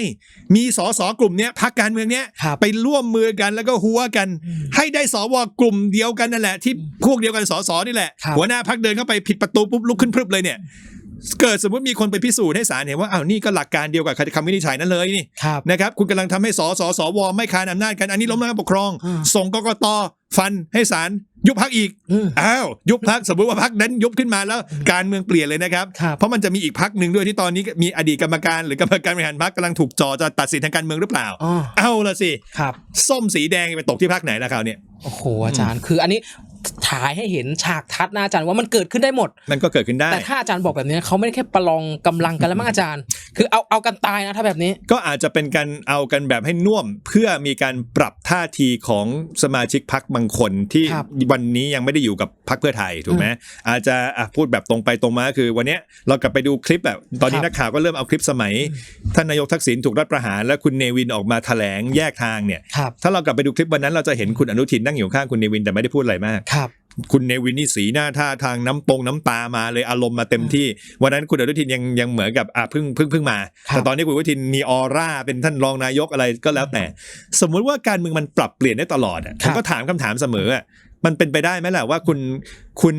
มีสสกลุ่มเนี้ยพักการเมืองเนี้ยครับไปร่วมมือกันแล้วก็หัวกันอืมให้ได้สวกลุ่มเดียวกันนั่นแหละที่พวกเดียวกันสสนี่แหละครับหัวหน้าพักเดินเข้าไปผิดประตูปุ๊บลุกขึ้นพรึบเลยเนี่ย เกิดสมมติมีคนไปพิสูจน์ให้ศาลเห็นว่าอ้าวนี่ก็หลักการเดียวกับคำวินิจฉัยนั้นเลยนี่ครับนะครับคุณกำลังทำให้สสสวไม่คานอำนาจกันอันนี้ล้มล้างการปกครองอืมส่งกกตฟันให้ศาล ยุบพักอีกอืมอ้าวยุบพักสมมติว่าพักนั้นยุบขึ้นมาแล้วการเมืองเปลี่ยนเลยนะครับครับ เพราะมันจะมีอีกพักหนึ่งด้วยที่ตอนนี้มีอดีตกรรมการหรือกรรมการบริหารพักกำลังถูกจ่อจะตัดสินทางการเมืองหรือเปล่าอ๋อเอาละสิครับส้มสีแดงไปตกที่พักไหนล่ะคราวเนี้ยโอ้โหอาจารย์คืออันนี้ถ่ายให้เห็นฉากทัดนะอาจารย์ว่ามันเกิดขึ้นได้หมด มันก็เกิดขึ้นได้ แต่ถ้าอาจารย์บอกแบบนี้เขาไม่ได้แค่ประลองกำลังกันแล้วมั้งอาจารย์ คือเอาเอากันตายนะถ้าแบบนี้ ก็อาจจะเป็นการเอากันแบบให้น่วมเพื่อมีการปรับท่าทีของสมาชิกพักบางคนที่ครับวันนี้ยังไม่ได้อยู่กับพักเพื่อไทยถูกไหมอาจจะอะพูดแบบตรงไปตรงมาคือ วันเนี้ยเรากลับไปดูคลิปแบบตอนนี้ครับนักข่าวก็เริ่มเอาคลิปสมัยท่านนายกทักษิณถูกรัฐประหาร และคุณเนวินออกมาแถลงแยกทางเนี่ยครับถ้าเรากลับไปดูคลิปวันนั้นเราจะเห็นคุณอนุทินนั่งอยู่ข้างคุณเนวินแต่ไม่ได้พูดอะไรมากครับคุณเนวินนี่สีหน้าท่าทางน้ำตรงน้ำตามาเลยอารมณ์มาเต็มที่ วันนั้นคุณอนุทินยังยังเหมือนกับอะเพิ่งเพิ่งเพิ่งมาครับแต่ตอนนี้คุณอนุทินมีออร่าเป็นท่านรองนายกอะไรก็แล้วแต่ สมมุติว่าการเมืองมันปรับเปลี่ยนได้ตลอดอะผมก็ถามคำถามเสมออะ มันเป็นไปได้ไหมล่ะว่าคุณคุณ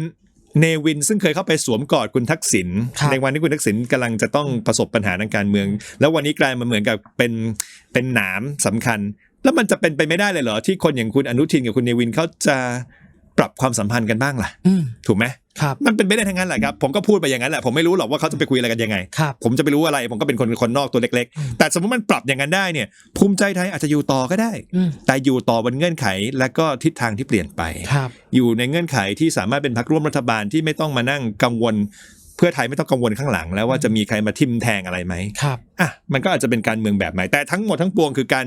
เนวินซึ่งเคยเข้าไปสวมกอดคุณทักษิณครับในวันที่คุณทักษิณกำลังจะต้องประสบปัญหาทางการเมือง แล้ววันนี้กลายมาเหมือนกับเป็นเป็นหนามสำคัญ แล้วมันจะเป็นไปไม่ได้เลยเหรอที่คนอย่างคุณอนุทินกับคุณเนวินเขาจะปรับความสัมพันธ์กันบ้างล่ะอืมถูกไหม ครับมันเป็นไปได้ทั้งนั้นแหละครับผมก็พูดไปอย่างนั้นแหละผมไม่รู้หรอกว่าเขาจะไปคุยอะไรกันยังไงครับผมจะไปรู้อะไร ผมก็เป็นคนคนนอกตัวเล็กอืมๆแต่สมมติมันปรับอย่างนั้นได้เนี่ย ภูมิใจไทยอาจจะอยู่ต่อก็ได้อืมแต่อยู่ต่อบนเงื่อนไขและก็ทิศทางที่เปลี่ยนไปครับอยู่ในเงื่อนไขที่สามารถเป็นพรรคร่วมรัฐบาลที่ไม่ต้องมานั่งกังวลเพื่อไทยไม่ต้องกังวลข้างหลังแล้วว่าจะมีใครมาทิมแทงอะไรไหมครับ อะ มันก็อาจจะเป็นการเมืองแบบใหม่ แต่ทั้งหมดทั้งปวงคือการ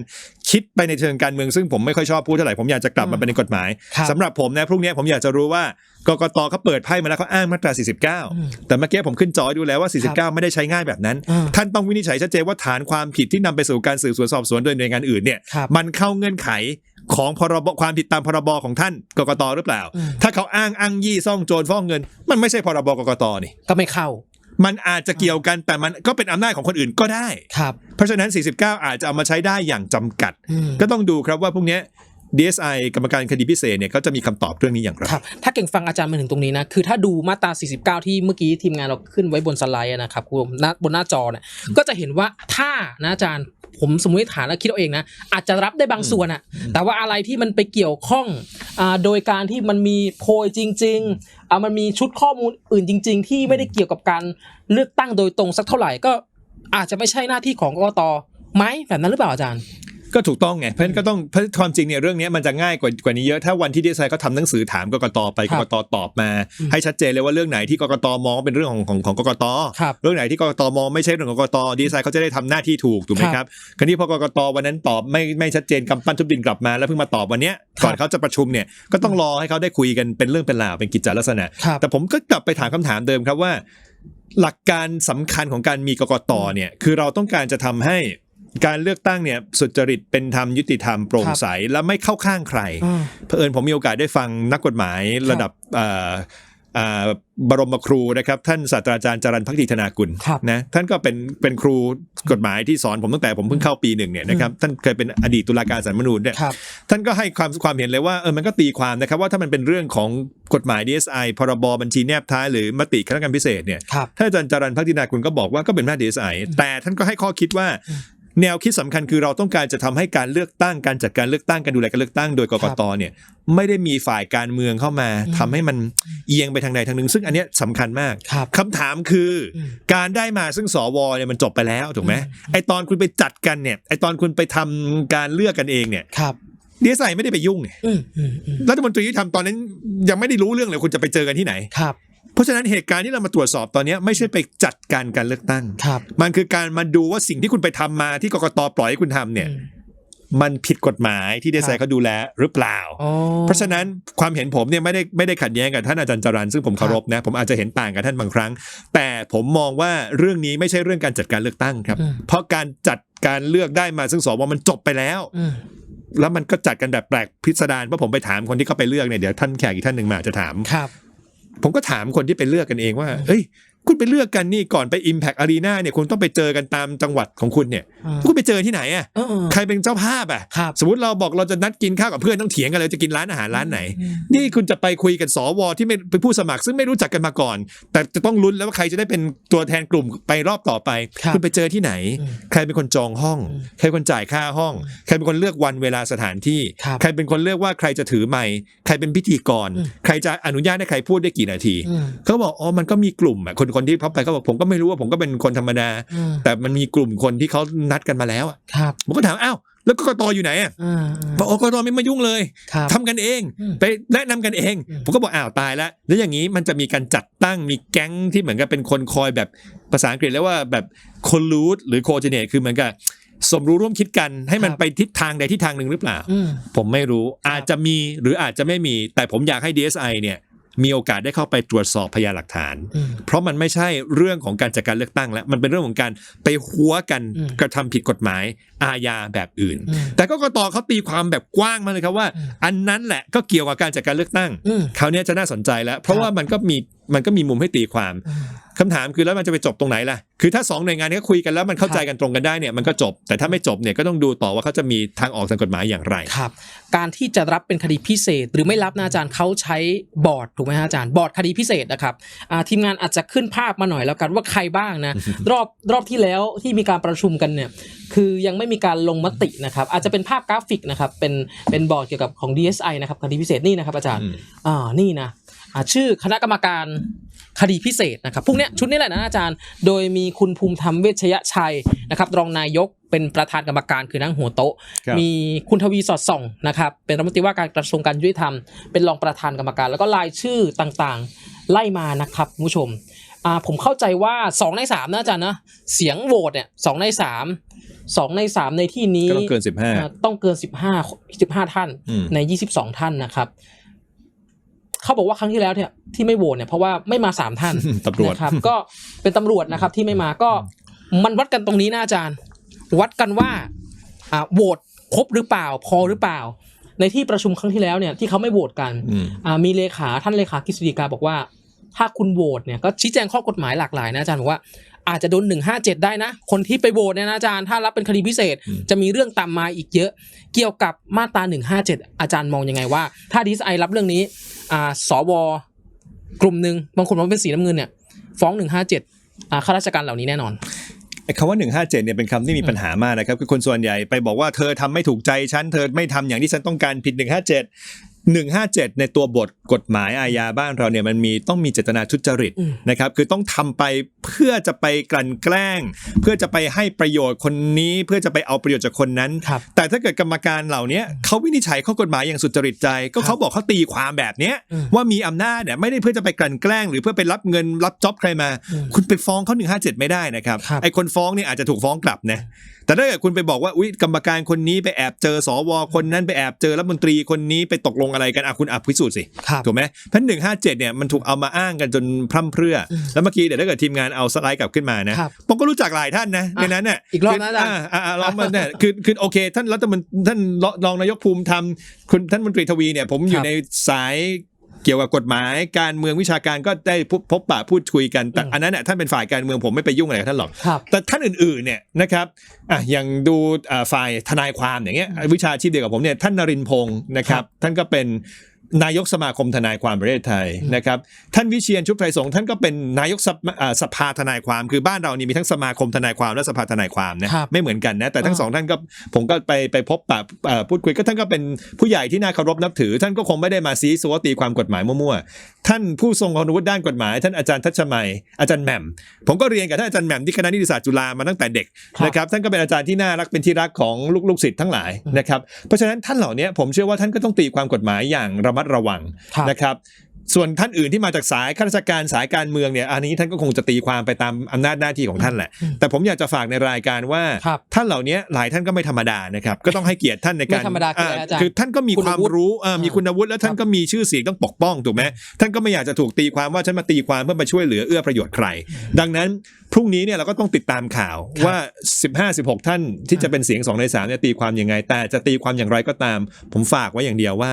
คิดไปในเชิงการเมืองซึ่งผมไม่ค่อยชอบพูดเท่าไหร่ ผมอยากจะกลับมาเป็นในกฎหมายครับสำหรับผมนะพรุ่งนี้ผมอยากจะรู้ว่า กกตเขาเปิดไพ่มาแล้วเขาอ้างมาตราอืม49 แต่เมื่อกี้ผมขึ้นจอให้ดูแล้วว่า 49 ไม่ได้ใช้ง่ายแบบนั้นอ่าท่านต้องวินิจฉัยชัดเจนว่าฐานความผิดที่นำไปสู่การสืบสวนสอบสวนโดยหน่วยงานอื่นเนี่ยครับมันเข้าเงื่อนไขของพรบความผิดตามพรบของท่านกกตหรือเปล่าอืมถ้าเขาอ้างอ้างยี่ซ่องโจรฟ้องเงิน มันไม่ใช่พรบกกตนี่ก็ไม่เข้ามันอาจจะเกี่ยวกันแต่มันก็เป็นอำนาจของคนอื่นก็ได้ ครับ เพราะฉะนั้น 49 อาจจะเอามาใช้ได้อย่างจำกัดอืมก็ต้องดูครับว่าพวกเนี้ย DSI กรรมการคดีพิเศษเนี่ยเขาจะมีคำตอบเรื่องนี้อย่างไรครับถ้าเก่งฟังอาจารย์มาถึงตรงนี้นะ คือถ้าดูมาตรา 49 ที่เมื่อกี้ทีมงานเราขึ้นไว้บนสไลด์อะนะครับคุณผู้ชมหน้าบนหน้าจอเนี่ยก็จะเห็นว่าถ้านะอาจารย์ผมสมมติฐานแล้วคิดเอาเองนะ อาจจะรับได้บางส่วนอะแต่ว่าอะไรที่มันไปเกี่ยวข้องอ่าโดยการที่มันมีโพยจริงๆอ่ามันมีชุดข้อมูลอื่นจริง ๆ ที่ไม่ได้เกี่ยวกับการเลือกตั้งโดยตรงสักเท่าไหร่ก็อาจจะไม่ใช่หน้าที่ของกกตไหมแบบนั้นหรือเปล่าอาจารย์ ก็ถูกต้องไงเพราะฉะนั้นก็ต้องเพราะความจริงเนี่ยเรื่องนี้มันจะง่ายกว่ากว่านี้เยอะถ้าวันที่ดีไซน์เขาทำหนังสือถามกกตไปคกรับกตตอบมาอืมให้ชัดเจนเลยว่าเรื่องไหนที่กกตมองว่าเป็นเรื่องของของของกกตครับเรื่องไหนที่กกตมองไม่ใช่เรื่องของกกตดีไซน์เขาจะได้ทำหน้าที่ถูกถูกไหมครับครับคราวนี้พอกกตวันนั้นตอบไม่ไม่ชัดเจนกำปั้นทุบดินกลับมาแล้วเพิ่งมาตอบวันเนี้ยก่อนเขาจะประชุมเนี่ยก็ต้องรอให้เขาได้คุยกันเป็นเรื่องเป็นราวเป็นกิจจลักษณะครับแต่ผมก็กลับไปถามคำถามเดิมครับว่า หลักการสำคัญของการมีกกตเนี่ยคือเราต้องการจะทำให้ การเลือกตั้งเนี่ยสุจริตเป็นธรรมยุติธรรมโปร่งใสและไม่เข้าข้างใครอ่าเผอิญผมมีโอกาสได้ฟังนักกฎหมายระดับเอ่อเอ่อบรมครูนะครับท่านศาสตราจารย์จรันพักดีธนากุลครับนะท่านก็เป็นเป็นครูกฎหมายที่สอนผมตั้งแต่ผมเพิ่งเข้าปีหนึ่งเนี่ยนะครับท่านเคยเป็นอดีตตุลาการศาลรฐธรรมนูญเนี่ยครับท่านก็ให้ความความเห็นเลยว่าเออมันก็ตีความนะครับว่าถ้ามันเป็นเรื่องของกฎหมาย DSI พรบบัญชีแนบท้ายหรือมติคณะกรรมการพิเศษเนี่ยครับท่านอาจารย์จรันพักดินาคุณก็บอกว่าก็เป็นหน้า DSI แต่ท่านก็ให้ข้อคิดว่า แนวคิดสำคัญคือเราต้องการจะทำให้การเลือกตั้งการจัดการเลือกตั้งการดูแลการเลือกตั้งโดยกกตเนี่ยไม่ได้มีฝ่ายการเมืองเข้ามาอืมทำให้มันเอียงไปทางใดทางหนึ่ง ซึ่งอันเนี้ยสำคัญมากครับคำถามคืออืมการได้มาซึ่งสวเนี่ยมันจบไปแล้วถูกไหมอืมไอตอนคุณไปจัดกันเนี่ยไอตอนคุณไปทำการเลือกกันเองเนี่ยครับ DSI ไม่ได้ไปยุ่งเนี่ยอืมอืมอืมรัฐมนตรีที่ทำตอนนั้นยังไม่ได้รู้เรื่องเลยคุณจะไปเจอกันที่ไหนครับ เพราะฉะนั้นเหตุการณ์ที่เรามาตรวจสอบตอนเนี้ยไม่ใช่ไปจัดการการเลือกตั้งครับมันคือการมาดูว่าสิ่งที่คุณไปทำมาที่กกตปล่อยให้คุณทำเนี่ยอืมมันผิดกฎหมายที่ดีไซครัน์บเขาดูแลหรือเปล่าอ๋อเพราะฉะนั้นความเห็นผมเนี่ยไม่ได้ไม่ได้ขัดแย้งกับท่านอาจารย์จรันซึ่งผมเคารพนะผมอาจจะเห็นต่างกับท่านบางครั้ง แต่ผมมองว่าเรื่องนี้ไม่ใช่เรื่องการจัดการเลือกตั้งครับอืมเพราะการจัดการเลือกได้มาซึ่งสวมันจบไปแล้วอืมแล้วมันก็จัดกันแบบแปลกพิสดารเพราะผมไปถามคนที่เขาไปเลือกเนี่ยเดี๋ยวท่านแขกอีกท่านหนึ่งมาอาจจะถามครับ ผมก็ถามคนที่ไปเลือกกันเองว่า เอ้ย คุณไปเลือกกันนี่ก่อนไป Impact Arena เนี่ยคุณต้องไปเจอกันตามจังหวัดของคุณเนี่ยอืมคุณไปเจอที่ไหนอะเออเออใครเป็นเจ้าภาพอะครับสมมติเราบอกเราจะนัดกินข้าวกับเพื่อนต้องเถียงกันเลยจะกินร้านอาหารร้านไหนอืมนี่คุณจะไปคุยกับสวที่ไม่เป็นผู้สมัคร ซึ่งไม่รู้จักกันมาก่อน แต่จะต้องลุ้นแล้วว่าใครจะได้เป็นตัวแทนกลุ่มไปรอบต่อไปครับณไปเจอที่ไหนอืมใครเป็นคนจองห้องอืมใครเป็นคนจ่ายค่าห้อง ใครเป็นคนเลือกวันเวลาสถานที่ครับใครเป็นคนเลือกว่าใครจะถือไมค์ใครเป็นพิธีกรอืมใครจะอนุญาตให้ใครพูดได้กี่นาทีอืมเขาบอกอ๋อมันก็มีกลุ่มอะคนคนที่เขาไปเขาบอกผมก็ไม่รู้ว่าผมก็เป็นคนธรรมดาอืมแต่มันมีกลุ่มคนที่เขานัดกันมาแล้วอะครับผมก็ถามอ้าวแล้วกกตอยู่ไหนอะอ่าบอกกกตไม่มายุ่งเลยครับทำกันเองอืมไปแนะนำกันเองอืมผมก็บอกอ้าวตายแล้วแล้วอย่างนี้มันจะมีการจัดตั้งมีแก๊งที่เหมือนกับเป็นคนคอยแบบภาษาอังกฤษเรียกว่าแบบคนรูทหรือโคเจเนตคือเหมือนกับสมรู้ร่วมคิดกันให้มันไปทิศทางใดทิศทางหนึ่งหรือเปล่าอืมผมไม่รู้อาจจะมีหรืออาจจะไม่มี แต่ผมอยากให้ DSI เนี่ย มีโอกาสได้เข้าไปตรวจสอบพยานหลักฐานอืมเพราะมันไม่ใช่เรื่องของการจัดการเลือกตั้งแล้ว มันเป็นเรื่องของการไปหัวกันอืมกระทำผิดกฎหมายอาญาแบบอื่นอืมแต่ก็กตเขาตีความแบบกว้างมากเลยครับว่าอืมอันนั้นแหละก็เกี่ยวกับการจัดการเลือกตั้งอืมคราวเนี้ยจะน่าสนใจแล้ว เพราะครับว่ามันก็มีมันก็มีมุมให้ตีความอืม คำถามคือแล้วมันจะไปจบตรงไหนล่ะ คือถ้าสองหน่วยงานนี้คุยกันแล้วมันเข้าใจกันตรงกันได้เนี่ยมันก็จบ แต่ถ้าไม่จบเนี่ยก็ต้องดูต่อว่าเขาจะมีทางออกทางกฎหมายอย่างไรครับ การที่จะรับเป็นคดีพิเศษ หรือไม่รับนะอาจารย์เขาใช้บอร์ดถูกไหมฮะอาจารย์บอร์ดคดีพิเศษนะครับอ่าทีมงานอาจจะขึ้นภาพมาหน่อยแล้วกันว่าใครบ้างนะรอบรอบที่แล้วที่มีการประชุมกันเนี่ยคือยังไม่มีการลงมตินะครับ อาจจะเป็นภาพกราฟิกนะครับเป็นเป็นบอร์ดเกี่ยวกับของ DSI นะครับคดีพิเศษนี่นะครับอาจารย์อืมอ่านี่นะอ่า ชื่อคณะกรรมการคดีพิเศษนะครับพวกเนี้ยชุดนี้แหละนะอาจารย์ โดยมีคุณภูมิธรรมเวชยชัยนะครับรองนายกเป็นประธานกรรมการคือนั่งหัวโต๊ะครับมีคุณทวีสอดส่องนะครับเป็นรัฐมนตรีว่าการกระทรวงการยุติธรรม เป็นรองประธานกรรมการ แล้วก็รายชื่อต่างๆ ไล่มานะครับคุณผู้ชมอ่าผมเข้าใจว่า 2 ใน3นะอาจารย์นะเสียงโหวตเนี่ยสองใน3สองในสามในที่นี้ก็ต้องเกินสิบห้าอ่าต้องเกินสิบห้าสิบห้าท่านอืมในยี่สิบสองท่านนะครับ เขาบอกว่าครั้งที่แล้วเนี่ยที่ไม่โหวตเนี่ยเพราะว่าไม่มาสามท่านตำรวจนะครับ ก็เป็นตำรวจนะครับที่ไม่มาก็มันวัดกันตรงนี้นะอาจารย์ วัดกันว่าอ่าโหวตครบหรือเปล่า พอหรือเปล่า ในที่ประชุมครั้งที่แล้วเนี่ยที่เขาไม่โหวตกันอืมอ่ามีเลขาท่านเลขากฤษฎีกาบอกว่า ถ้าคุณโหวตเนี่ยก็ชี้แจงข้อกฎหมายหลากหลายนะอาจารย์บอกว่า อาจจะโดนหนึ่งห้าเจ็ดได้นะ คนที่ไปโหวตเนี่ยนะอาจารย์ถ้ารับเป็นคดีพิเศษอืมจะมีเรื่องตามมาอีกเยอะ เกี่ยวกับมาตราหนึ่งห้าเจ็ดอาจารย์มองยังไงว่า ถ้าดีไอรับเรื่องนี้อ่าสวกลุ่มหนึ่งบางคนบอกว่าเป็นสีน้ำเงินเนี่ยฟ้องหนึ่งห้าเจ็ดอ่าข้าราชการเหล่านี้แน่นอนไอ้คำว่า 157เนี่ยเป็นคำที่มีปัญหามากนะครับคือคนส่วนใหญ่ไปบอกว่าเธอทำไม่ถูกใจฉันเธอไม่ทำอย่างที่ฉันต้องการผิด 157 157 ในตัวบทกฎหมายอาญาบ้านเราเนี่ยมันมีต้องมีเจตนาทุจริตอืมนะครับคือต้องทำไปเพื่อจะไปกลั่นแกล้ง เพื่อจะไปให้ประโยชน์คนนี้เพื่อจะไปเอาประโยชน์จากคนนั้นครับแต่ถ้าเกิดกรรมการเหล่านี้เขาวินิจฉัยข้อกฎหมายอย่างสุจริตใจ ก็เขาบอกเขาตีความแบบเนี้ยอืมว่ามีอำนาจเนี่ยไม่ได้เพื่อจะไปกลั่นแกล้ง หรือเพื่อไปรับเงินรับจ็อบใครมาอืมคุณไปฟ้องเขา157 ไม่ได้นะครับครับไอ้คนฟ้องเนี่ยอาจจะถูกฟ้องกลับนะ แต่ถ้าเกิดคุณไปบอกว่าอุ๊ยกรรมการคนนี้ไปแอบเจอสวคนนั้นไปแอบเจอรัฐมนตรีคนนี้ไปตกลงอะไรกันอะคุณอะพิสูจน์สิครับถูกไหมเพราะหนึ่งห้าเจ็ดเนี่ยมันถูกเอามาอ้างกันจนพร่ำเพรื่ออมแล้วเมื่อกี้เดี๋ยวถ้าเกิดทีมงานเอาสไลด์กลับขึ้นมานะครับผมก็รู้จักหลายท่านนะในนั้นเนี่ยอีกรอบนะอาจารย์อ่อ่าลองมาเนี่ยคือคือโอเค ท่านรัฐมนตรีท่านรองนายกภูมิธรรมคุณท่านมนตรีทวีเนี่ยผมอยู่ครับในสาย เกี่ยวกับกฎหมายการเมืองวิชาการก็ได้พบพบปะพูดคุยกันแต่อืมอันนั้นเนี่ยท่านเป็นฝ่ายการเมืองผมไม่ไปยุ่งอะไรกับท่านหรอกครับแต่ท่านอื่นๆเนี่ยนะครับอะอย่างดูอ่าฝ่ายทนายความอย่างเงี้ยวิชาชีพเดียวกับผมเนี่ยท่านนรินทร์พงศ์นะครับ ท่านก็เป็น นายกสมาคมทนายความประเทศไทยนะครับท่านวิเชียนชุบไพรสงฆ์ท่านก็เป็นนายกสภาอ่าสภาทนายความคือบ้านเรานี่มีทั้งสมาคมทนายความและสภาทนายความนะครับไม่เหมือนกันนะแต่ทั้งอ่าสองท่านก็ผมก็ไปไปพบปะเอ่อพูดคุยก็ท่านก็เป็นผู้ใหญ่ที่น่าเคารพนับถือ ท่านก็คงไม่ได้มาซีซัวตีความกฎหมายมั่วๆท่านผู้ทรงคุณวุฒิด้านกฎหมาย ท่านอาจารย์ทัชมัยอาจารย์แหม่มผมก็เรียนกับท่านอาจารย์แหม่มที่คณะนิติศาสตร์จุฬามาตั้งแต่เด็กครับนะครับท่านก็เป็นอาจารย์ที่น่ารักเป็นที่รักของลูกลูกศิษย์ทั้งหลายนะครับเพราะฉะนั้นท่านเหล่านี้ผมเชื่อว่าท่านก็ต้องตีความกฎหมายอย่างระมัดระวังครับนะครับส่วนท่านอื่นที่มาจากสายข้าราชการสายการเมืองเนี่ยอันนี้ท่านก็คงจะตีความไปตามอำนาจหน้าที่ของท่านแหละอืมแต่ผมอยากจะฝากในรายการว่าครับท่านเหล่านี้หลายท่านก็ไม่ธรรมดานะครับ ก็ต้องให้เกียรติท่านในการไม่ธรรมดาคืออะไรอาจารย์คือท่านก็มีคุณความวุฒิรู้เอ่อมีอ่าคุณวุฒิแล้วท่านก็มีชื่อเสียงต้องปกป้องถูกไหมท่านก็ไม่อยากจะถูกตีความว่าฉันมาตีความเพื่อมาช่วยเหลือเอื้อประโยชน์ใคร ดังนั้นพรุ่งนี้เนี่ยเราก็ต้องติดตามข่าวครับว่า 15 16 ท่านที่จะเป็นเสียง2ใน3เนี่ยตีความยังไงแต่จะตีความอย่างไรก็ตาม ผมฝากไว้อย่างเดียวว่า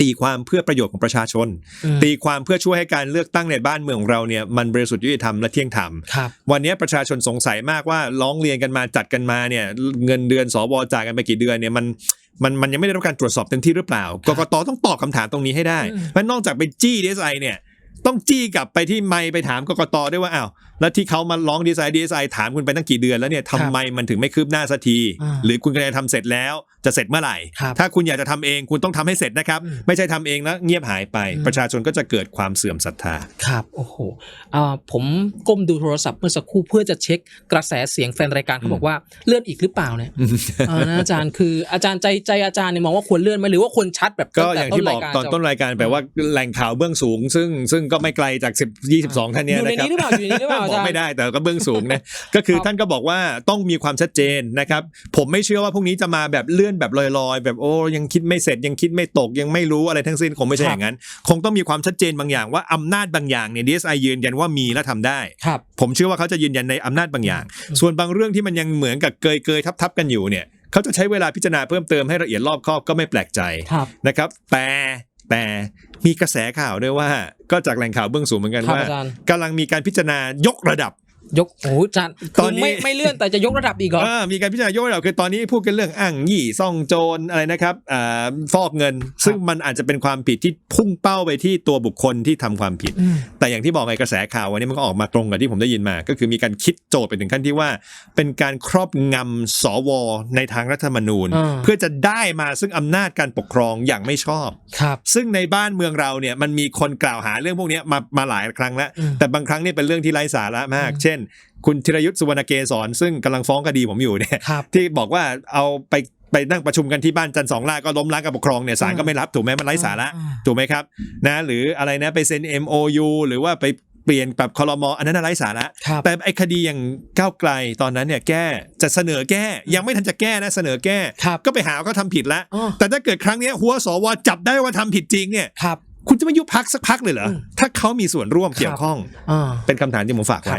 ตีความเพื่อประโยชน์ของประชาชนอืมตีความเพื่อช่วยให้การเลือกตั้งในบ้านเมืองของเราเนี่ยมันบริสุทธิ์ยุติธรรมและเที่ยงธรรมครับวันนี้ประชาชนสงสัยมากว่าร้องเรียนกันมาจัดกันมาเนี่ยเงินเดือนสวจ่ายกันไปกี่เดือนเนี่ยมันมันมันยังไม่ได้รับการตรวจสอบเต็มที่หรือเปล่ากกตต้องตอบคำถามตรงนี้ให้ได้อืมมันนอกจากไปจี้ดีไอเนี่ยต้องจี้กลับไปที่ไมค์ไปถามกกตด้วยว่าอ้าวแล้วที่เขามาร้องดีไซน์ดีไซน์ถามคุณไปตั้งกี่เดือนแล้วเนี่ยทำไมมันถึงไม่คืบหน้าสักทีอ่าหรือคุณกำลังทำเสร็จแล้ว จะเสร็จเมื่อไหร่ครับถ้าคุณอยากจะทำเองคุณต้องทำให้เสร็จนะครับอืมไม่ใช่ทำเองแล้วเงียบหายไปอืมประชาชนก็จะเกิดความเสื่อมศรัทธา ครับโอ้โหอ่าผมก้มดูโทรศัพท์เมื่อสักครู่เพื่อจะเช็คกระแสเสียงแฟนรายการเขาบอกว่าเลื่อนอีกหรือเปล่าเนี่ยอ่านะอาจารย์คืออาจารย์ใจใจอาจารย์เนี่ยมองว่าควรเลื่อนไหมหรือว่าควรชัดแบบก็ตั้อย่างแต่ที่บอกรายารตอนต้นรายการไปว่าแหล่งข่าวเบื้องสูง ซึ่งซึ่งก็ไม่ไกลจาก10 22ท่านเนี้อยู่ในนะครับนี้หรือเปล่าอยู่ในนี้หรือเปล่าอาบอจากรย์ไม่ได้แต่ก็เบื้องสูงนะก็คือครับท่านก็บอกว่าต้องมีความชัดเจนนะครับผมไม่เชื่อว่าพวกนี้จะมาแบบเลื่อนแบบลอยๆ แบบโอ้ยังคิดไม่เสร็จยังคิดไม่ตกยังไม่รู้อะไรทั้งสิ้นคงไม่ใช่อย่างนั้น คงต้องมีความชัดเจนบางอย่างว่าอำนาจบางอย่างเนี่ยดีเอสไอยืนยันว่ามีและทำได้ครับผมเชื่อว่าเขาจะยืนยันในอำนาจบางอย่าง ส่วนบางเรื่องที่มันยังเหมือนกับเกยเกยทับทับๆกันอยู่เนี่ยเขาจะใช้เวลาพิจารณาเพิ่มเติมให้ละเอียดรอบคอบก็ไม่แปลกใจครับนะครับ แต่แต่มีกระแสข่าวด้วยว่า ก็จากแหล่งข่าวเบื้องสูงเหมือนกันครับว่าอาจารย์กำลังมีการพิจารณายกระดับ ยกโอ้โหอาจารย์ตอนนี้คือไม่ไม่เลื่อนแต่จะยกระดับอีกเหรออ่ามีการพิจารณายกระดับคือตอนนี้พูดกันเรื่องอ้างยี่ซ่องโจรอะไรนะครับอ่าฟอกเงิน ซึ่งมันอาจจะเป็นความผิดที่พุ่งเป้าไปที่ตัวบุคคลที่ทำความผิดอืมแต่อย่างที่บอกไงกระแสข่าววันนี้มันก็ออกมาตรงกับที่ผมได้ยินมา ก็คือมีการคิดโจทย์ไปถึงขั้นที่ว่า เป็นการครอบงำสวในทางรัฐธรรมนูญอ่าเพื่อจะได้มาซึ่งอำนาจการปกครองอย่างไม่ชอบครับ ซึ่งในบ้านเมืองเราเนี่ยมันมีคนกล่าวหาเรื่องพวกเนี้ยมามาหลายครั้งแล้วอืมแต่บางครั้งเนี่ยเป็นเรื่องที่ไร้สาระมากอืมเช่นคุณธีรยุทธ์สุวรรณเกศรซึ่งกำลังฟ้องคดีผมอยู่เนี่ยครับที่บอกว่าเอาไปไปนั่งประชุมกันที่บ้านจันทร์สองล่าก็ล้มล้างการปกครองเนี่ยศาลก็ไม่รับถูกไหมมันไร้สาระอ่าถูกไหมครับนะหรืออะไรนะไปเซ็น MOU หรือว่าไปเปลี่ยนแบบคอรมออันนั้นนะไร้สาระครับแต่ไอ้คดีอย่างก้าวไกลตอนนั้นเนี่ยแก้จะเสนอแก้ยังไม่ทันจะแก้นะเสนอแก้ครับก็ไปหาว่าเขาทำผิดแล้วอ๋อแต่ถ้าเกิดครั้งเนี้ยหัวสวจับได้ว่าทำผิดจริงเนี่ยครับคุณจะไม่ยุบพักสักพักเลยเหรออืมถ้าเขามีส่วนร่วมเกี่ยวข้องอ่าเป็นคำถามที่ผมฝากไว้